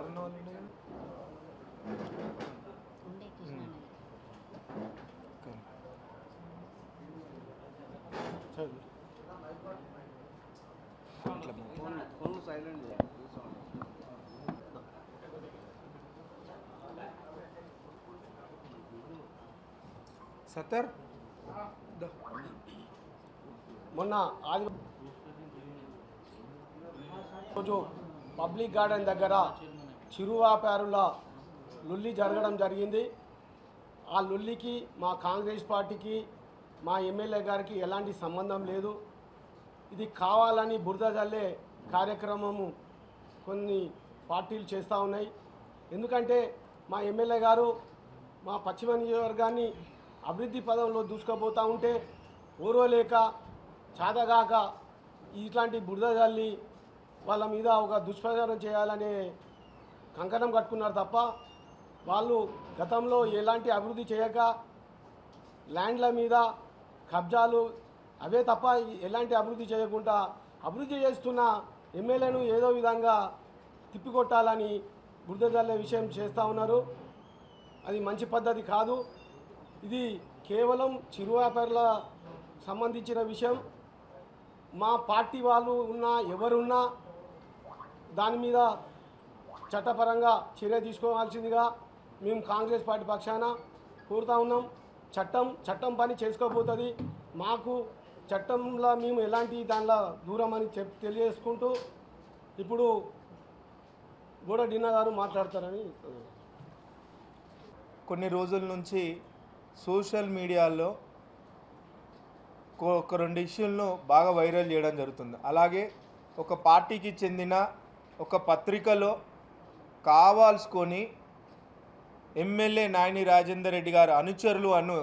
ఎవరున్న వాళ్ళు ఉండే కదా? ఉండే కృష్ణానగర్ చదువు. ఇట్లా మా- ఫోన్ ఫోన్ సైలెంట్ సత్తర్ దా. మొన్న ఆది రోజు పబ్లిక్ గార్డెన్ దగ్గర చిరు వ్యాపారుల లుల్లి జరగడం జరిగింది. ఆ లుల్లికి మా కాంగ్రెస్ పార్టీకి మా ఎమ్మెల్యే గారికి ఎలాంటి సంబంధం లేదు. ఇది కావాలని బురద జల్లే కార్యక్రమము కొన్ని పార్టీలు చేస్తూ ఉన్నాయి. ఎందుకంటే మా ఎమ్మెల్యే గారు మా పశ్చిమ నియోజకవర్గాన్ని అభివృద్ధి పదంలో దూసుకుపోతూ ఉంటే ఓర్వలేక చాదగాక ఇట్లాంటి బురద జల్లి వాళ్ళ మీద ఒక దుష్ప్రచారం చేయాలనే కంకణం కట్టుకున్నారు తప్ప వాళ్ళు గతంలో ఎలాంటి అభివృద్ధి చేయక ల్యాండ్ల మీద కబ్జాలు అవే తప్ప ఎలాంటి అభివృద్ధి చేయకుండా అభివృద్ధి చేస్తున్న ఎమ్మెల్యేను ఏదో విధంగా తిప్పికొట్టాలని బురద జల్లే విషయం చేస్తూ ఉన్నారు. అది మంచి పద్ధతి కాదు. ఇది కేవలం చిరు వ్యాపారుల సంబంధించిన విషయం. మా పార్టీ వాళ్ళు ఉన్నా ఎవరున్నా దాని మీద చట్టపరంగా చర్య తీసుకోవాల్సిందిగా మేము కాంగ్రెస్ పార్టీ పక్షాన కోరుతా ఉన్నాం. చట్టం చట్టం పని చేసుకోబోతుంది. మాకు చట్టంలో మేము ఎలాంటి దానిలో దూరం అని చెప్ తెలియజేసుకుంటూ ఇప్పుడు గూడ డిన్నా గారు మాట్లాడతారని కొన్ని రోజుల నుంచి సోషల్ మీడియాలో ఒక- రెండు ఇష్యూలను బాగా వైరల్ చేయడం జరుగుతుంది. అలాగే ఒక పార్టీకి చెందిన ఒక పత్రికలో కావాల్సుకొని M L A Nayani Rajender Reddy garu అనుచరులు అను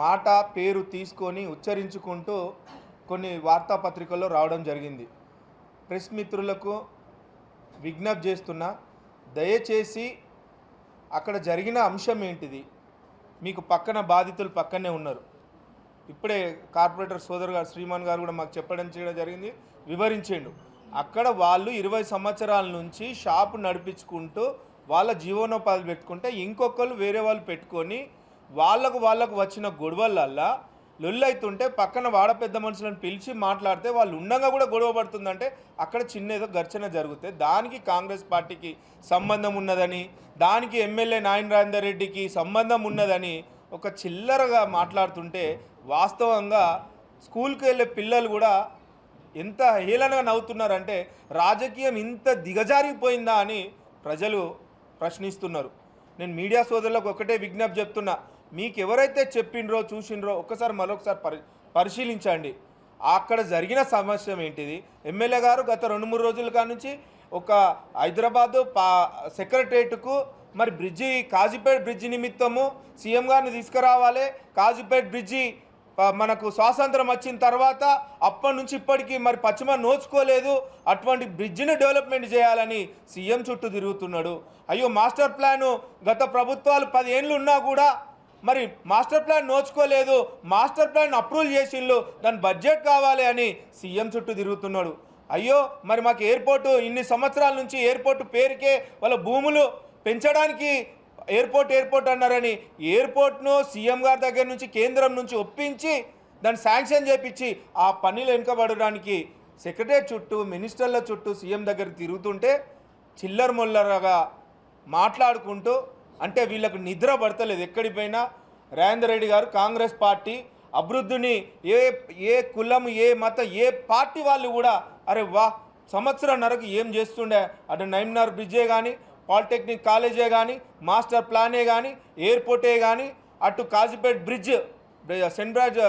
మాట పేరు తీసుకొని ఉచ్చరించుకుంటూ కొన్ని వార్తాపత్రికల్లో రావడం జరిగింది. ప్రెస్ మిత్రులకు విజ్ఞప్తి చేస్తున్నా దయచేసి అక్కడ జరిగిన అంశం ఏంటిది? మీకు పక్కన బాధితులు పక్కనే ఉన్నారు. ఇప్పుడే కార్పొరేటర్ సోదరు గారు శ్రీమాన్ గారు కూడా మాకు చెప్పడం చేయడం జరిగింది. వివరించేండు అక్కడ వాళ్ళు ఇరవై సంవత్సరాల నుంచి షాపు నడిపించుకుంటూ వాళ్ళ జీవనోపాధి పెట్టుకుంటే ఇంకొకరు వేరే వాళ్ళు పెట్టుకొని వాళ్ళకు వాళ్ళకు వచ్చిన గొడవలల్లా లొల్లైతుంటే పక్కన వాడ పెద్ద మనుషులను పిలిచి మాట్లాడితే వాళ్ళు ఉండగా కూడా గొడవ పడుతుందంటే అక్కడ చిన్న ఏదో ఘర్షణ జరిగితే దానికి కాంగ్రెస్ పార్టీకి సంబంధం ఉన్నదని దానికి ఎమ్మెల్యే నాయన రెడ్డికి సంబంధం ఉన్నదని ఒక చిల్లరగా మాట్లాడుతుంటే వాస్తవంగా స్కూల్కి వెళ్ళే పిల్లలు కూడా ఎంత హేళనగా నవ్వుతున్నారంటే రాజకీయం ఇంత దిగజారిపోయిందా అని ప్రజలు ప్రశ్నిస్తున్నారు. నేను మీడియా సోదరులకు ఒకటే విజ్ఞప్తి చెప్తున్నా మీకు ఎవరైతే చెప్పిండ్రో చూసిండ్రో ఒక్కసారి మరొకసారి పరి పరిశీలించండి. అక్కడ జరిగిన సమస్య ఏంటిది? ఎమ్మెల్యే గారు గత రెండు మూడు రోజుల కాడ నుంచి ఒక హైదరాబాదు పా సెక్రటరేట్కు మరి బ్రిడ్జి కాజీపేట్ బ్రిడ్జి నిమిత్తము సీఎం గారిని తీసుకురావాలి కాజీపేట్ బ్రిడ్జి మనకు స్వాతంత్రం వచ్చిన తర్వాత అప్పటి నుంచి ఇప్పటికీ మరి పశ్చిమ నోచుకోలేదు. అటువంటి బ్రిడ్జిని డెవలప్మెంట్ చేయాలని సీఎం చుట్టూ తిరుగుతున్నాడు. అయ్యో మాస్టర్ ప్లాను గత ప్రభుత్వాలు పదేళ్ళు ఉన్నా కూడా మరి మాస్టర్ ప్లాన్ నోచుకోలేదు. మాస్టర్ ప్లాన్ అప్రూవల్ చేసిండ్రు దాని బడ్జెట్ కావాలి అని సీఎం చుట్టూ తిరుగుతున్నాడు. అయ్యో మరి మాకు ఎయిర్పోర్టు ఇన్ని సంవత్సరాల నుంచి ఎయిర్పోర్టు పేరుకే వాళ్ళ భూములు పెంచడానికి ఎయిర్పోర్ట్ ఎయిర్పోర్ట్ అన్నారని ఎయిర్పోర్ట్ను సీఎం గారి దగ్గర నుంచి కేంద్రం నుంచి ఒప్పించి దాన్ని శాంక్షన్ చేపించి ఆ పనులు వెనుకబడడానికి సెక్రటరీ చుట్టూ మినిస్టర్ల చుట్టూ సీఎం దగ్గర తిరుగుతుంటే చిల్లర మొల్లరగా మాట్లాడుకుంటూ అంటే వీళ్ళకు నిద్ర పడతలేదు ఎక్కడికి పోయినా రేవంత్ రెడ్డి గారు కాంగ్రెస్ పార్టీ అభివృద్ధిని ఏ ఏ కులం ఏ మతం ఏ పార్టీ వాళ్ళు కూడా అరే వా సంవత్సరంన్నరకు ఏం చేస్తుండే? అటు నైమ్నార్ బ్రిడ్జే కానీ పాలిటెక్నిక్ కాలేజే కానీ మాస్టర్ ప్లానే కానీ ఎయిర్పోర్టే కానీ అటు కాజీపేట్ బ్రిడ్జ్ సెంట్ బ్రాజ్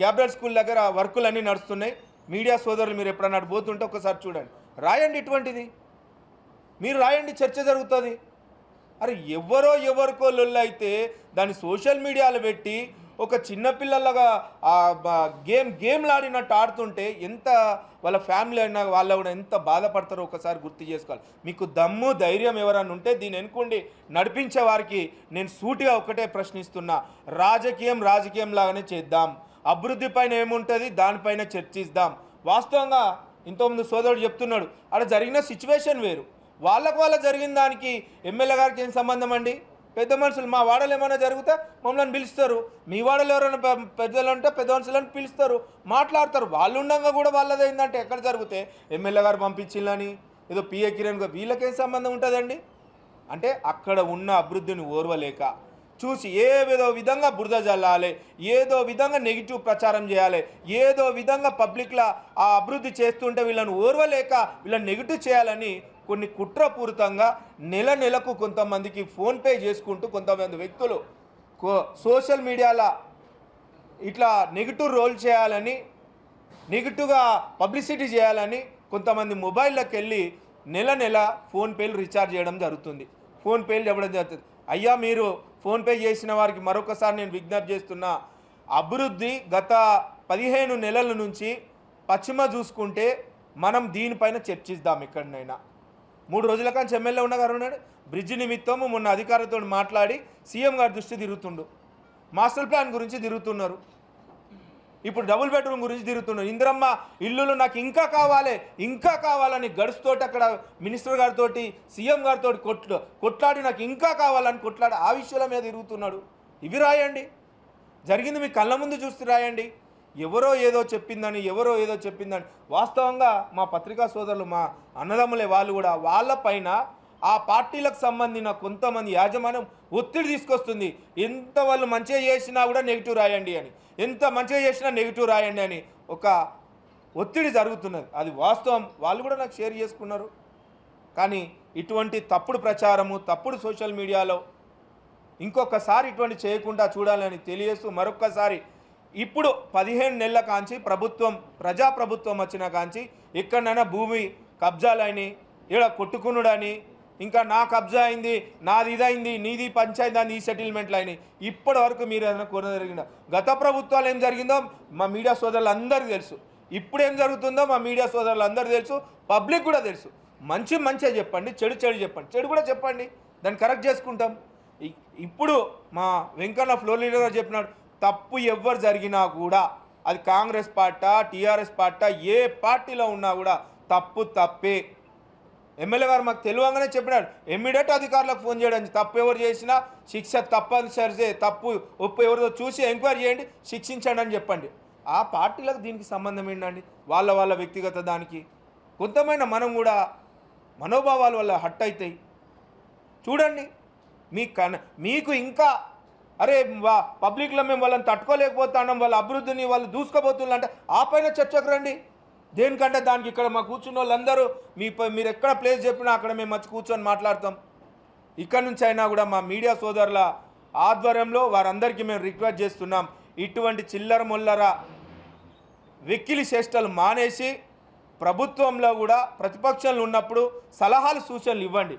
గ్యాబ్రల్ స్కూల్ దగ్గర వర్కులన్నీ నడుస్తున్నాయి. మీడియా సోదరులు మీరు ఎప్పుడన్నా పోతుంటే ఒకసారి చూడండి. రాయండి ఇటువంటిది. మీరు రాయండి చర్చ జరుగుతుంది. అరే ఎవరో ఎవరికో లొల్లు అయితే దాన్ని సోషల్ మీడియాలో పెట్టి ఒక చిన్నపిల్లలుగా గేమ్ గేమ్లు ఆడినట్టు ఆడుతుంటే ఎంత వాళ్ళ ఫ్యామిలీ అయినా వాళ్ళ కూడా ఎంత బాధపడతారో ఒకసారి గుర్తు చేసుకోవాలి. మీకు దమ్ము ధైర్యం ఎవరైనా ఉంటే దీన్ని ఎన్నుకోండి. నడిపించే వారికి నేను సూటిగా ఒకటే ప్రశ్నిస్తున్నా. రాజకీయం రాజకీయం లాగానే చేద్దాం. అభివృద్ధి పైన ఏముంటుంది దానిపైన చర్చిద్దాం. వాస్తవంగా ఇంతకుముందు సోదరుడు చెప్తున్నాడు అక్కడ జరిగిన సిచ్యువేషన్ వేరు. వాళ్ళకు వాళ్ళ జరిగిన దానికి ఎమ్మెల్యే గారికి ఏం సంబంధం అండి? పెద్ద మనుషులు మా వాడలు ఏమైనా జరిగితే మమ్మల్ని పిలుస్తారు. మీ వాడలు ఎవరైనా పెద్దలు అంటే పెద్ద మనుషులను పిలుస్తారు. మాట్లాడతారు. వాళ్ళు ఉండగా కూడా వాళ్ళది ఏంటంటే ఎక్కడ జరిగితే ఎమ్మెల్యే గారు పంపించిందని ఏదో పిఏ కిరణ్ గారు వీళ్ళకేం సంబంధం ఉంటుందండి? అంటే అక్కడ ఉన్న అభివృద్ధిని ఓర్వలేక చూసి ఏదో విధంగా బురద జల్లాలి ఏదో విధంగా నెగిటివ్ ప్రచారం చేయాలి ఏదో విధంగా పబ్లిక్లో ఆ అభివృద్ధి చేస్తుంటే వీళ్ళని ఓర్వలేక వీళ్ళని నెగిటివ్ చేయాలని కొన్ని కుట్రపూరితంగా నెల నెలకు కొంతమందికి ఫోన్పే చేసుకుంటూ కొంతమంది వ్యక్తులు సోషల్ మీడియాలో ఇట్లా నెగిటివ్ రోల్ చేయాలని నెగిటివ్గా పబ్లిసిటీ చేయాలని కొంతమంది మొబైల్లోకి వెళ్ళి నెల నెల ఫోన్పేలు రీఛార్జ్ చేయడం జరుగుతుంది. ఫోన్పేలు చెప్పడం జరుగుతుంది. అయ్యా మీరు ఫోన్పే చేసిన వారికి మరొకసారి నేను విజ్ఞప్తి చేస్తున్నా. అభివృద్ధి గత పదిహేను నెలల నుంచి పశ్చిమ చూసుకుంటే మనం దీనిపైన చర్చిద్దాం ఎక్కడినైనా. మూడు రోజుల కానీ ఎమ్మెల్యే ఉన్న గారు ఉన్నాడు. బ్రిడ్జ్ నిమిత్తము మొన్న అధికారులతో మాట్లాడి సీఎం గారి దృష్టి తిరుగుతుండు. మాస్టర్ ప్లాన్ గురించి తిరుగుతున్నారు. ఇప్పుడు డబుల్ బెడ్రూమ్ గురించి తిరుగుతున్నారు. ఇందిరమ్మ ఇల్లులు నాకు ఇంకా కావాలి ఇంకా కావాలని గడుస్తోటి అక్కడ మినిస్టర్ గారితో సీఎం గారితో కొట్లు కొట్లాడి నాకు ఇంకా కావాలని కొట్లాడి ఆ విషయాల మీద తిరుగుతున్నాడు. ఇవి రాయండి. జరిగింది మీ కళ్ళ ముందు చూస్తే రాయండి. ఎవరో ఏదో చెప్పిందని ఎవరో ఏదో చెప్పిందని. వాస్తవంగా మా పత్రికా సోదరులు మా అన్నదమ్ములే వాళ్ళు కూడా వాళ్ళపైన ఆ పార్టీలకు సంబంధించిన కొంతమంది యాజమాన్యం ఒత్తిడి తీసుకొస్తుంది. ఎంత వాళ్ళు మంచిగా చేసినా కూడా నెగిటివ్ రాయండి అని. ఎంత మంచిగా చేసినా నెగిటివ్ రాయండి అని ఒక ఒత్తిడి జరుగుతున్నది. అది వాస్తవం. వాళ్ళు కూడా నాకు షేర్ చేసుకున్నారు. కానీ ఇటువంటి తప్పుడు ప్రచారము తప్పుడు సోషల్ మీడియాలో ఇంకొకసారి ఇటువంటి చేయకుండా చూడాలని తెలియజేస్తూ మరొక్కసారి ఇప్పుడు పదిహేను నెలల కాంచి ప్రభుత్వం ప్రజాప్రభుత్వం వచ్చిన కాంచి ఎక్కడైనా భూమి కబ్జాలని ఇక్కడ కొట్టుకునుడని ఇంకా నా కబ్జా అయింది నాది ఇదైంది నీది పంచాయతీ అని ఈ సెటిల్మెంట్లు అయినాయి ఇప్పటి వరకు మీరు ఏదైనా కొన జరిగిందా? గత ప్రభుత్వాలు ఏం జరిగిందో మా మీడియా సోదరులు అందరికీ తెలుసు. ఇప్పుడు ఏం జరుగుతుందో మా మీడియా సోదరులు అందరికీ తెలుసు పబ్లిక్ కూడా తెలుసు. మంచి మంచిగా చెప్పండి చెడు చెడు చెప్పండి. చెడు కూడా చెప్పండి. దాన్ని కరెక్ట్ చేసుకుంటాం. ఇప్పుడు మా వెంకన్న ఫ్లోర్ లీడర్ చెప్పినాడు తప్పు ఎవరు జరిగినా కూడా అది కాంగ్రెస్ పార్టా టీఆర్ఎస్ పార్టా ఏ పార్టీలో ఉన్నా కూడా తప్పు తప్పే. ఎమ్మెల్యే గారు మాకు తెలియంగానే చెప్పినాడు ఇమ్మీడియట్ అధికారులకు ఫోన్ చేయడం తప్పు ఎవరు చేసినా శిక్ష తప్పనిసరి తప్పు ఒప్పు ఎవరిదో చూసి ఎంక్వైరీ చేయండి శిక్షించండి అని చెప్పండి. ఆ పార్టీలకు దీనికి సంబంధం ఏంటండి? వాళ్ళ వాళ్ళ వ్యక్తిగత దానికి. కొంతమైన మనం కూడా మనోభావాల వల్ల హట్ అవుతాయి. చూడండి మీ కన మీకు ఇంకా అరే వా పబ్లిక్లో మేము వాళ్ళని తట్టుకోలేకపోతున్నాం వాళ్ళ అభివృద్ధిని వాళ్ళు దూసుకోబోతున్నారు అంటే ఆ పైన చర్చకు రండి. దేనికంటే దానికి ఇక్కడ మా కూర్చున్న వాళ్ళందరూ మీ మీరు ఎక్కడ ప్లేస్ చెప్పినా అక్కడ మేము వచ్చి కూర్చొని మాట్లాడతాం. ఇక్కడ నుంచి అయినా కూడా మా మీడియా సోదరుల ఆధ్వర్యంలో వారందరికీ మేము రిక్వెస్ట్ చేస్తున్నాం. ఇటువంటి చిల్లర మొల్లర వెక్కిలి చేష్టలు మానేసి ప్రభుత్వంలో కూడా ప్రతిపక్షంలో ఉన్నప్పుడు సలహాలు సూచనలు ఇవ్వండి.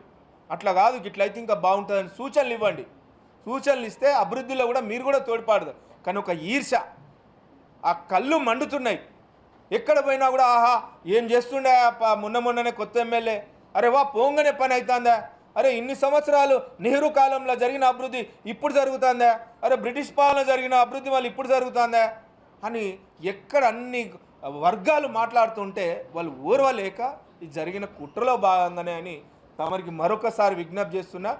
అట్లా కాదు ఇట్లయితే ఇంకా బాగుంటుందని సూచనలు ఇవ్వండి. సూచనలు ఇస్తే అభివృద్ధిలో కూడా మీరు కూడా తోడ్పాడతారు కానీ ఒక ఈర్ష. ఆ కళ్ళు మండుతున్నాయి. ఎక్కడ పోయినా కూడా ఆహా ఏం చేస్తుండే మొన్న మొన్ననే కొత్త ఎమ్మెల్యే? అరే వా పోంగనే పని అవుతుందా అరే ఇన్ని సంవత్సరాలు నెహ్రూ కాలంలో జరిగిన అభివృద్ధి ఇప్పుడు జరుగుతుందా? అరే బ్రిటిష్ పాలన జరిగిన అభివృద్ధి వాళ్ళు ఇప్పుడు జరుగుతుందా? అని ఎక్కడ అన్ని వర్గాలు మాట్లాడుతుంటే వాళ్ళు ఓర్వలేక ఇది జరిగిన కుట్రలో భాగంగానే అని తమరికి మరొకసారి విజ్ఞప్తి చేస్తున్నా.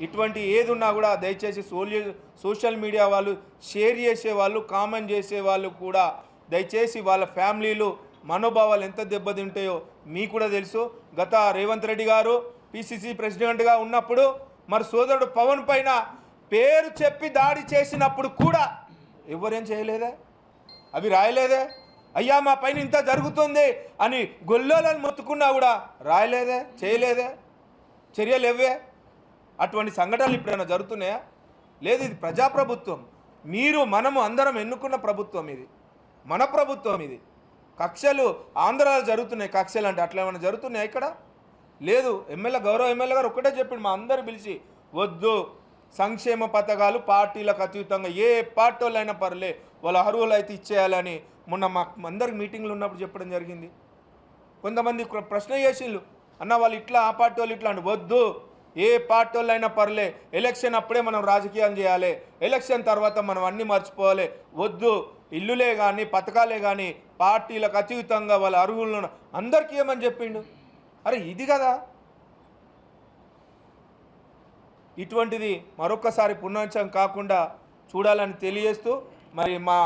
ఇటువంటి ఏది ఉన్నా కూడా దయచేసి సోలి సోషల్ మీడియా వాళ్ళు షేర్ చేసే వాళ్ళు కామెంట్ చేసే వాళ్ళు కూడా దయచేసి వాళ్ళ ఫ్యామిలీలు మనోభావాలు ఎంత దెబ్బతింటాయో మీకు కూడా తెలుసు. గత రేవంత్ రెడ్డి గారు పిసిసి ప్రెసిడెంట్గా ఉన్నప్పుడు మరి సోదరుడు పవన్ పైన పేరు చెప్పి దాడి చేసినప్పుడు కూడా ఎవరేం చేయలేదే? అవి రాయలేదే? అయ్యా మా పైన ఇంత జరుగుతుంది అని గొల్లోలను మొత్తుకున్నా కూడా రాయలేదే? చేయలేదే? చర్యలు ఇవ్వే అటువంటి సంఘటనలు ఇప్పుడైనా జరుగుతున్నాయా? లేదు ఇది ప్రజాప్రభుత్వం. మీరు మనము అందరం ఎన్నుకున్న ప్రభుత్వం ఇది. మన ప్రభుత్వం ఇది. కక్షలు ఆంధ్రాలో జరుగుతున్నాయి. కక్షలు అంటే అట్లా ఏమైనా జరుగుతున్నాయా ఇక్కడ? లేదు ఎమ్మెల్యే గౌరవ ఎమ్మెల్యే గారు ఒకటే చెప్పిండు. మా అందరు పిలిచి వద్దు సంక్షేమ పథకాలు పార్టీలకు అతీతంగా ఏ పార్టీ వాళ్ళైనా పర్లే వాళ్ళ అర్హులు అయితే ఇచ్చేయాలని మొన్న మా అందరికి మీటింగ్లు ఉన్నప్పుడు చెప్పడం జరిగింది. కొంతమంది ప్రశ్న చేసిండ్రు అన్న వాళ్ళు ఇట్లా ఆ పార్టీ వాళ్ళు ఇట్లా అంటే వద్దు ఏ పార్టీ వాళ్ళైనా పర్లే ఎలక్షన్ అప్పుడే మనం రాజకీయం చేయాలి. ఎలక్షన్ తర్వాత మనం అన్నీ మర్చిపోవాలి. వద్దు ఇల్లులే కానీ పథకాలే కానీ పార్టీలకు అతీతంగా వాళ్ళ అర్హులను అందరికీ ఏమని చెప్పిండు? అరే ఇది కదా. ఇటువంటిది మరొక్కసారి పునరుద్ధం కాకుండా చూడాలని తెలియజేస్తూ మరి మా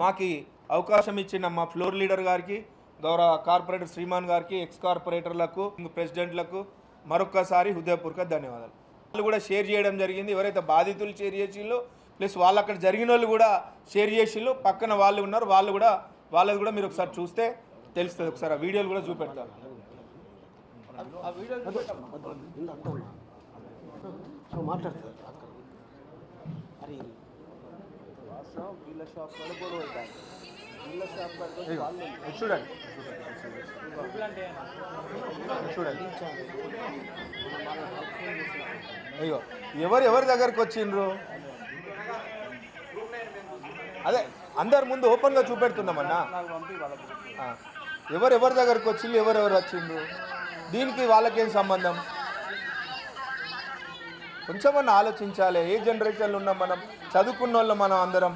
మాకి అవకాశం ఇచ్చిన మా ఫ్లోర్ లీడర్ గారికి గౌరవ కార్పొరేటర్ శ్రీమాన్ గారికి ఎక్స్ కార్పొరేటర్లకు ప్రెసిడెంట్లకు మరొక్కసారి హృదయపూర్వక ధన్యవాదాలు. వాళ్ళు కూడా షేర్ చేయడం జరిగింది. ఎవరైతే బాధితులు షేర్ చేసిల్లో ప్లస్ వాళ్ళు అక్కడ జరిగిన వాళ్ళు కూడా షేర్ చేసిళ్ళు పక్కన వాళ్ళు ఉన్నారు. వాళ్ళు కూడా వాళ్ళది కూడా మీరు ఒకసారి చూస్తే తెలుస్తుంది. ఒకసారి ఆ వీడియోలు కూడా చూపెడతారు. ఆ చూడండి. చూడండి. అయ్యో ఎవరు ఎవరి దగ్గరికి వచ్చిండ్రు? అదే అందరి ముందు ఓపెన్గా చూపెడుతున్నామన్నా? ఎవరెవరి ఎవరు ఎవరి వచ్చిండ్రు ఎవరెవరు వచ్చిండ్రు? దీనికి వాళ్ళకేం సంబంధం? కొంచెమన్నా ఆలోచించాలి. ఏ జనరేషన్లో ఉన్నాం మనం? చదువుకున్న వాళ్ళు మనం అందరం.